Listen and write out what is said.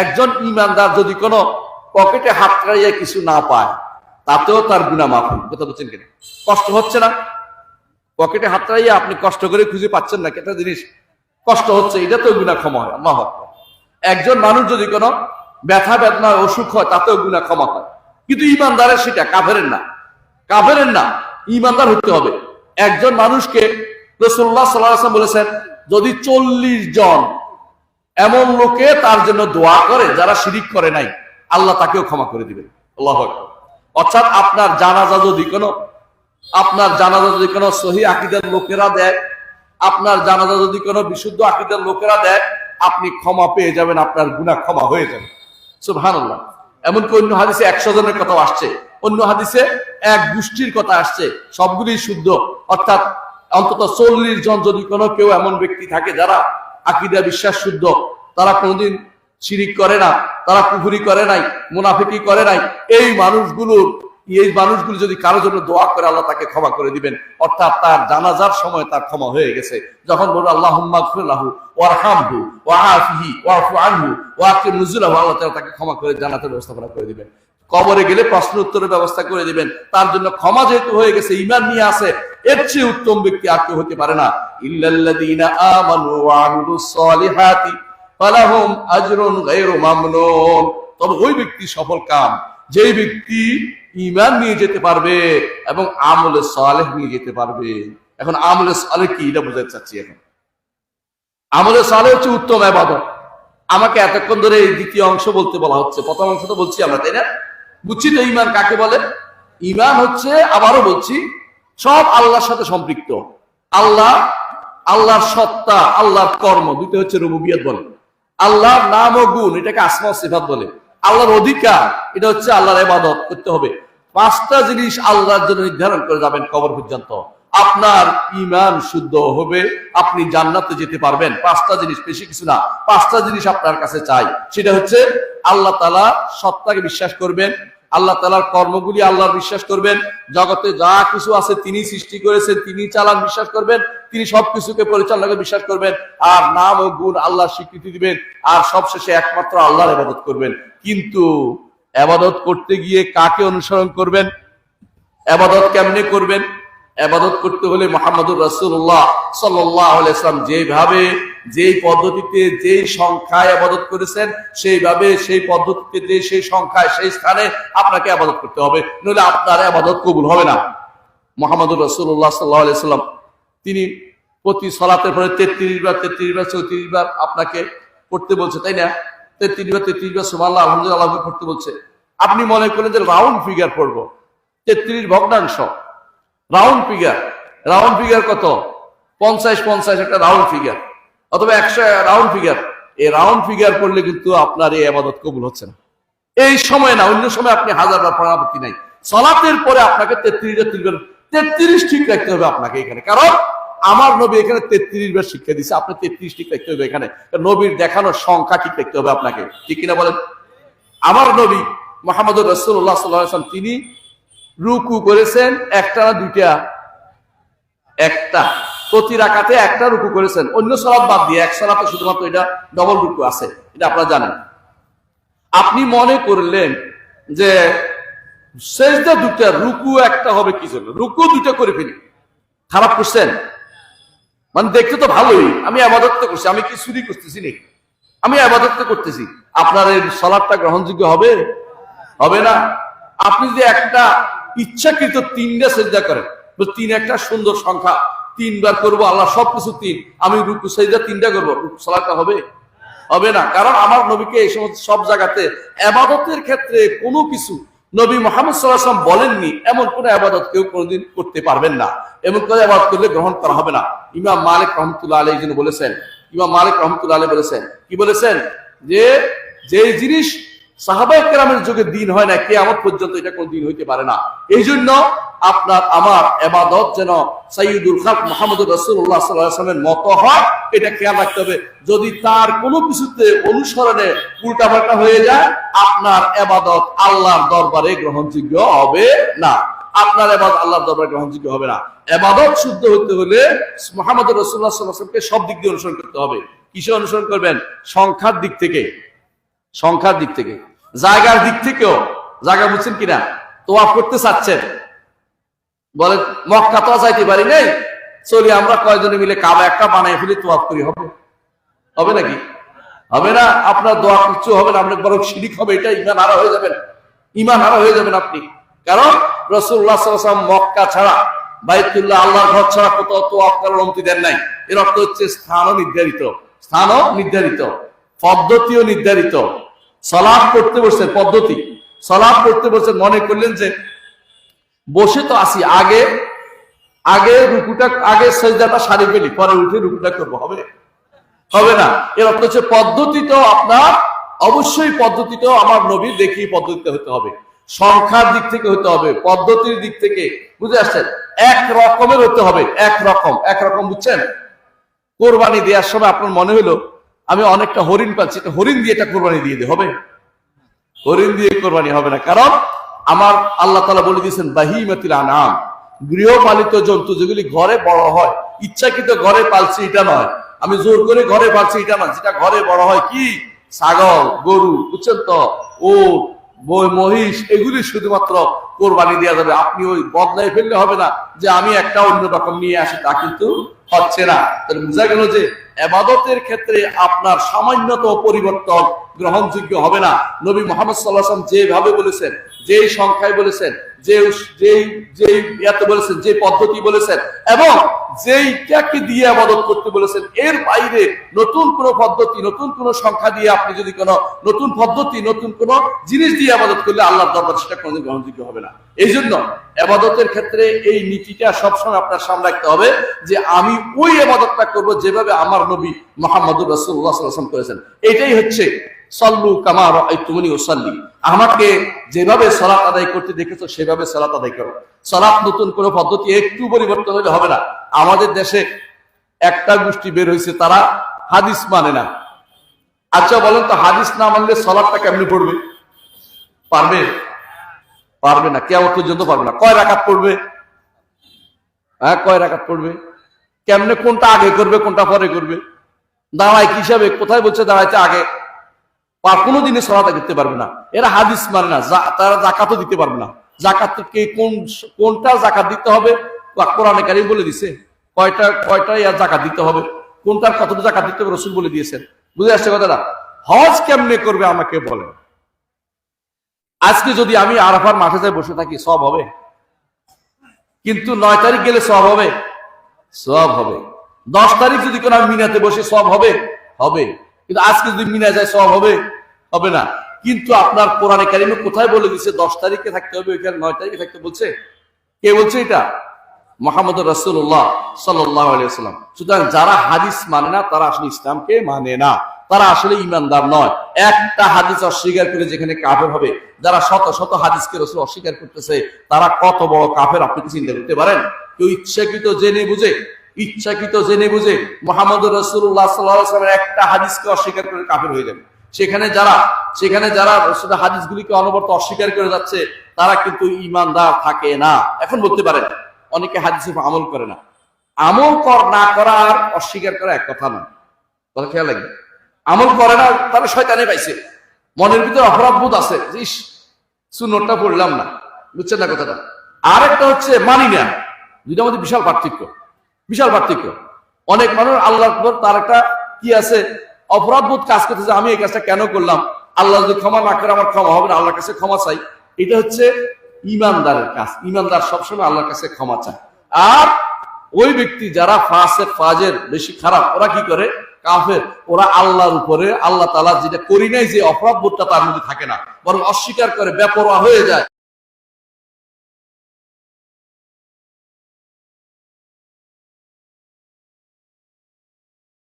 একজন ইমানদার যদি কোনো পকেটে হাত রাইয়া কিছু না পায়, তাতেও তার গুণা মাফ কথা বলছেন কিনা? কষ্ট হচ্ছে না? পকেটে হাত রাইয়া আপনি কষ্ট করে খুঁজে পাচ্ছেন না একটা জিনিস, কষ্ট হচ্ছে, এটা তো গুণা ক্ষমা হয়, আল্লাহ একজন মানুষ যদি কোনো ব্যথা বেদনা অসুখ হয়, তাতেও গুণা ক্ষমা হয়। কিন্তু ইমানদারের সেটা কাফেরের না। কাফেরের না, ইমানদার হতে হবে। একজন মানুষকে রসুল্লাহ সাল্লাম বলেছেন, যদি চল্লিশ জন এমন লোকে তার জন্য দোয়া করে যারা শিরিক করে নাই। আল্লাহ তাকেও ক্ষমা করে দিবেন। আল্লাহ অর্থাৎ আপনার জানাজা যদি কোনো, আপনার জানাজা যদি কোনো সহি আকিদের লোকেরা দেয়, আপনার জানাজা যদি কোনো বিশুদ্ধ আকিদের লোকেরা দেয়, আপনি ক্ষমা পেয়ে যাবেন, আপনার গুনাহ ক্ষমা হয়ে যাবে। সুবহানাল্লাহ। এমনকি অন্য হাদিসে একশো জনের কথা আসছে। অন্য হাদিসে এক গোষ্ঠীর কথা আসছে। সবগুলি শুদ্ধ। অর্থাৎ অন্তত চল্লিশ জন যদি কোনো কেউ এমন ব্যক্তি থাকে যারা আকিদা বিশ্বাস শুদ্ধ। তারা কোনোদিন শিরিক করে না, তারা পুকুরি করে নাই, মুনাফিকি করে নাই। এই মানুষগুলোর এই মানুষগুলো যদি কারোর জন্য দোয়া করে, আল্লাহ তাকে ক্ষমা করে দিবেন। অর্থাৎ তার জানাজার সময় তার ক্ষমা হয়ে গেছে। যখন বলব আল্লাহ ওয়ারহামহু ওয়াআফিহি ওয়াফু আনহু ওয়াকিম নুজুলাহু আল্লাহ তাকে ক্ষমা করে জান্নাতের ব্যবস্থাপনা করে দিবেন। কবরে গেলে প্রশ্ন উত্তরের ব্যবস্থা করে দিবেন। তার জন্য ক্ষমা যেহেতু হয়ে গেছে ইমান নিয়ে আসে এর চেয়ে উত্তম ব্যক্তি আর কেউ হতে পারে না। তবে ওই ব্যক্তি সফল কাম, যেই ব্যক্তি ইমান নিয়ে যেতে পারবে এবং আমলে সালেহ নিয়ে যেতে পারবে। এখন আমলে সালেহ কি, এটা বোঝাতে চাচ্ছি এখন। আমলে সালেহ হচ্ছে উত্তম আবাদত। আমাকে এতক্ষণ ধরে এই দ্বিতীয় অংশ বলতে বলা হচ্ছে। প্রথম অংশ তো বলছি আমরা, তাই না? বুঝছি তো ইমান কাকে বলে? ইমান হচ্ছে, আবারও বলছি, সব আল্লাহর সাথে সম্পৃক্ত। আল্লাহ, আল্লাহর সত্তা, আল্লাহর কর্ম দুটো হচ্ছে রুবুবিয়ত বলে। আল্লাহর নাম ও গুণ, এটাকে আসমা সিফাত বলে। আল্লাহর অধিকার, এটা হচ্ছে আল্লাহর ইবাদত করতে হবে। পাঁচটা জিনিস আল্লাহর জন্য নির্ধারণ করে যাবেন কবর পর্যন্ত। আপনার ইমান শুদ্ধ হবে, আপনি জান্নাতে যেতে পারবেন। পাঁচটা জিনিস, বেশি কিছু না। পাঁচটা জিনিস আপনার কাছে চাই। সেটা হচ্ছে, আল্লাহ তালা সত্তাকে বিশ্বাস করবেন আল্লাহ তালার কর্মগুলি আল্লাহর বিশ্বাস করবেন। জগতে যা কিছু আছে তিনি সৃষ্টি করেছেন, তিনি চালান বিশ্বাস করবেন, তিনি সবকিছুকে পরিচালনাকে বিশ্বাস করবেন। আর নাম ও গুণ আল্লাহ স্বীকৃতি দিবেন, আর সবশেষে একমাত্র আল্লাহর আবাদত করবেন। কিন্তু আবাদত করতে গিয়ে কাকে অনুসরণ করবেন? আবাদত কেমনে করবেন? আবাদত করতে হলে মোহাম্মদুর আলাইহি সাল্লাম যেভাবে যেই পদ্ধতিতে যেই সংখ্যায় আবাদত করেছেন, সেইভাবে সেই পদ্ধতিতে যে সেই সংখ্যায়, সেই স্থানে আপনাকে আবাদত করতে হবে। নইলে আপনার আবাদত কবুল হবে না। মোহাম্মদুর রসুল্লাহ আলাইহি সাল্লাম তিনি প্রতি সলাতের পরে তেত্রিশ বার তেত্রিশ বার, চৌত্রিশ বার আপনাকে পড়তে বলছে, তাই না? তেত্রিশ বার তেত্রিশ বার, সুবহানাল্লাহ, আলহামদুলিল্লাহ পড়তে বলছে। আপনি মনে করেন যে রাউন্ড ফিগার পড়ব। তেত্রিশ ভগ্নাংশ। রাউন্ড ফিগার রাউন্ড ফিগার কত? পঞ্চাশ পঞ্চাশ, একটা রাউন্ড ফিগার অথবা একশো রাউন্ড ফিগার এই রাউন্ড ফিগার করলে কিন্তু আপনার এই আবাদত কবুল হচ্ছে না। এই সময় না, অন্য সময় আপনি হাজার বার পড়ার নাই। সলাতের পরে আপনাকে তেত্রিশ তেত্রিশ তেত্রিশ ঠিক রাখতে হবে আপনাকে এখানে। কারণ আমার নবী এখানে তেত্রিশ বার শিক্ষা দিচ্ছে আপনি তেত্রিশ ঠিক রাখতে হবে এখানে। নবীর দেখানোর সংখ্যা ঠিক রাখতে হবে আপনাকে। ঠিক কিনা বলেন? আমার নবী মোহাম্মদ রসুল্লাহ সাল্লাম তিনি রুকু করেছেন একটা না দুইটা। একটা। প্রতি রাকাতে একটা রুকু করেছেন। অন্য সলাপ বাদ দিয়ে এক সলাপে শুধুমাত্র এটা ডবল রুকু আছে, এটা আপনারা জানেন। আপনি মনে করলেন যে শেষদা দুটা রুকু একটা হবে কি জন্য? রুকু দুটা করে ফেলি। খারাপ করছেন? মানে দেখতে তো ভালোই, আমি আবাদত করছি, আমি কি চুরি করতেছি নাকি? আমি আবাদত করতেছি। আপনার এই সলাপটা গ্রহণযোগ্য হবে? হবে না। আপনি যদি একটা ইচ্ছাকৃত তিনটা সেজদা করেন, তিন একটা সুন্দর সংখ্যা তিনবার করব, আল্লাহ সবকিছু তিন। আমি রুকু, সেজদা তিনটা করব। রুকু সলাটা হবে? হবে না। কারণ আমার নবীকে এই সমস্ত সব জায়গাতে আবাদতের ক্ষেত্রে কোনো কিছু নবী মোহাম্মদ সাল্লাহাম বলেননি, এমন কোন আবাদত কেউ কোনোদিন করতে পারবেন না। এমন কোন আবাদত করলে গ্রহণ করা হবে না। ইমাম মালিক রহমতুল্লাহ আলী জন্য বলেছেন, ইমাম মালিক রহমতুল্লাহ আলী বলেছেন, কি বলেছেন? যে যে জিনিস সাহাবাই কেরামের যুগে দিন হয় না কে আমার পর্যন্ত এটা কোন দিন হইতে পারে না। এই জন্য আপনার আমার এবাদত যেন সাইদুল খাক মোহাম্মদ রসুল্লাহ সাল্লামের মতো হয়, এটা খেয়াল রাখতে হবে। যদি তার কোনো কিছুতে অনুসরণে উল্টাপাল্টা হয়ে যায়, আপনার এবাদত আল্লাহর দরবারে গ্রহণযোগ্য হবে না। আপনার এবাদত আল্লাহর দরবারে গ্রহণযোগ্য হবে না। এবাদত শুদ্ধ হতে হলে মোহাম্মদ রসুল্লাহ সাল্লামকে সব দিক দিয়ে অনুসরণ করতে হবে। কিসে অনুসরণ করবেন? সংখ্যার দিক থেকে। সংখ্যার দিক থেকে। জায়গার দিক থেকেও, জায়গা বুঝছেন কিনা? তোয়াফ করতে চাচ্ছেন। বলে মক্কা তো যাইতে পারি নেই। চলি আমরা কয়জনে মিলে কাবা একটা বানাই ফেলি, তোয়াফ করি, হবে? হবে নাকি? হবে না? আপনার দোয়া কিছু হবে না? আপনার বরং শিরিক হবে, এটা ইমান হারা হয়ে যাবেন। ইমান হারা হয়ে যাবেন আপনি। কারণ রসুল্লাহ মক্কা ছাড়া, বাইতুল্লাহ, আল্লাহর ঘর ছাড়া কোথাও তোয়াফ করার অনুমতি দেন নাই। এর অর্থ হচ্ছে স্থানও নির্ধারিত স্থানও নির্ধারিত, পদ্ধতিও নির্ধারিত। সলাপ করতে বসছেন পদ্ধতি। সলাপ করতে বসছেন মনে করলেন যে, বসে তো আসি আগে আগে রুকুটা, আগে সেজদাটা সারি ফেলি, পরে উঠে রুকুটা করব, হবে? হবে না। এর অর্থ হচ্ছে পদ্ধতিতেও আপনার, অবশ্যই পদ্ধতিতেও আমার নবী দেখি পদ্ধতিতে হতে হবে। সংখ্যার দিক থেকে হতে হবে, পদ্ধতির দিক থেকে, বুঝে আসছেন? এক রকমের হতে হবে, এক রকম এক রকম বুঝছেন? কোরবানি দেওয়ার সময় আপনার মনে হলো আমি অনেকটা হরিণ পাচ্ছি হরিণ দিয়ে এটা কোরবানি দিয়ে হবে? হরিণ দিয়ে কোরবানি হবে না। কারণ আমার আল্লাহ তালা বলে দিয়েছেন, বাহিমাতিল আনাম গৃহপালিত জন্তু যেগুলি ঘরে বড় হয়, ইচ্ছাকৃত ঘরে পালছি এটা নয়। আমি জোর করে ঘরে পালছি এটা নয়, যেটা ঘরে বড় হয় কি? ছাগল, গরু, বুঝছেন তো? ও মহিষ, এগুলি শুধুমাত্র কোরবানি দেওয়া যাবে। আপনি ওই বদলাই ফেললে হবে না যে আমি একটা অন্য রকম নিয়ে আসি, তা কিন্তু হচ্ছে না। বোঝা গেল যে এবাদতের ক্ষেত্রে আপনার সামান্যত পরিবর্তন গ্রহণযোগ্য হবে না। নবী মোহাম্মদ সাল্লাহ যেভাবে বলেছেন, যেই সংখ্যায় বলেছেন যে পদ্ধতি বলেছেন, এবং দিয়ে আবাদত করতে বলেছেন, এর বাইরে নতুন পদ্ধতি, নতুন সংখ্যা দিয়ে আপনি যদি নতুন পদ্ধতি, নতুন জিনিস দিয়ে আবাদত করলে আল্লাহর দরবার সেটা কোনোদিন গ্রহণযোগ্য হবে না। এই জন্য আবাদতের ক্ষেত্রে এই নীতিটা সবসময় আপনার সামনে রাখতে হবে যে আমি ওই আবাদতটা করব যেভাবে আমার নবী মোহাম্মদ রসুল্লাহ করেছেন। এটাই হচ্ছে সল্লু কামার তুমনি ওসাল্লি আমাকে যেভাবে সলাৎ আদায় করতে দেখেছ, সেভাবে সলাৎ আদায় করো। সলাৎ নতুন কোনো পদ্ধতি একটু পরিবর্তন হলে হবে না। আমাদের দেশে একটা গোষ্ঠী বের হয়েছে, তারা হাদিস মানে না। আচ্ছা বলেন তো, হাদিস না মানলে সলাৎটা কেমনি পড়বে? পারবে? পারবে না কেমন পর্যন্ত পারবে না। কয় রাকাত পড়বে? হ্যাঁ কয় রাকাত পড়বে? কেমনে কোনটা আগে করবে, কোনটা পরে করবে? দাঁড়ায় কি হিসাবে কোথায় বলছে দাঁড়াইতে আগে? বা কোনো দিনে সলাতা করতে পারবে না। এরা হাদিস মানে না তারা জাকাতও দিতে পারবে না। জাকাত কে কোন কোনটা জাকাত দিতে হবে? কোরআনে কারি বলে দিছে, কয়টা কয়টা ইয়ার জাকাত দিতে হবে? কোনটার কতটা জাকাত দিতে হবে? রসুল বলে দিয়েছেন। বুঝে আসছে কথাটা? হজ কেমনে করবে আমাকে বলে আজকে যদি আমি আরাফার মাঠে যাই বসে থাকি, সব হবে? কিন্তু নয় তারিখ গেলে সব হবে? সব হবে। দশ তারিখ যদি কোনো মিনাতে বসে, সব হবে? হবে। কিন্তু আজকে যদি মিনা যায়, সব হবে? হবে না। কিন্তু আপনার কোরআনে কারিমে কোথায় বলে দিচ্ছে দশ তারিখে থাকতে হবে, ওইখানে নয় তারিখে থাকতে বলছে? কে বলছে এটা? মোহাম্মদ রসুল্লাহ সাল্লাম সুতরাং যারা হাদিস মানে না, তারা আসলে ইসলামকে মানে না। তারা আসলে ইমানদার নয়। একটা হাদিস অস্বীকার করে যেখানে কাফের হবে, যারা শত শত হাদিসকে রসুল অস্বীকার করতেছে, তারা কত বড় কাফের, আপনি চিন্তা করতে পারেন? কেউ ইচ্ছাকৃত জেনে বুঝে ইচ্ছাকৃত জেনে বুঝে মোহাম্মদ রসুল্লাহ একটা হাদিসকে অস্বীকার করে কাফের হয়ে যাবে। সেখানে যারা সেখানে যারা রসুল হাদিসগুলিকে অনবরত অস্বীকার করে যাচ্ছে, তারা কিন্তু ইমানদার থাকে না। এখন বলতে পারেন, অনেকে হাদিস আমল করে না। আমল কর না করার অস্বীকার করা এক কথা নয়। কথা খেয়াল লাগবে আমল করে না, তাহলে শয়তানে পাইছে। মনের ভিতরে অপরাধ বোধ আছে। ইস পড়লাম না। বুঝছেন না কথাটা? আর একটা হচ্ছে মানি না দুইটার মধ্যে বিশাল পার্থক্য। বিশাল পার্থক্য। অনেক মানুষ আল্লাহ তার একটা কি আছে অপরাধ বোধ কাজ করতেছে, আমি এই কাজটা কেন করলাম? আল্লাহ যদি ক্ষমা না করে, আমার ক্ষমা হবে না, আল্লাহর কাছে ক্ষমা চাই। এটা হচ্ছে ইমানদারের কাজ। ইমানদার সবসময় আল্লাহর কাছে ক্ষমা চায়। আর ওই ব্যক্তি যারা ফাসের ফাজের বেশি খারাপ, ওরা কি করে? কাফের। ওরা আল্লাহর উপরে, আল্লাহ তালা যেটা করি নাই, যে অপরাধ বোধটা তার মধ্যে থাকে না, বরং অস্বীকার করে, বেপরোয়া হয়ে যায়।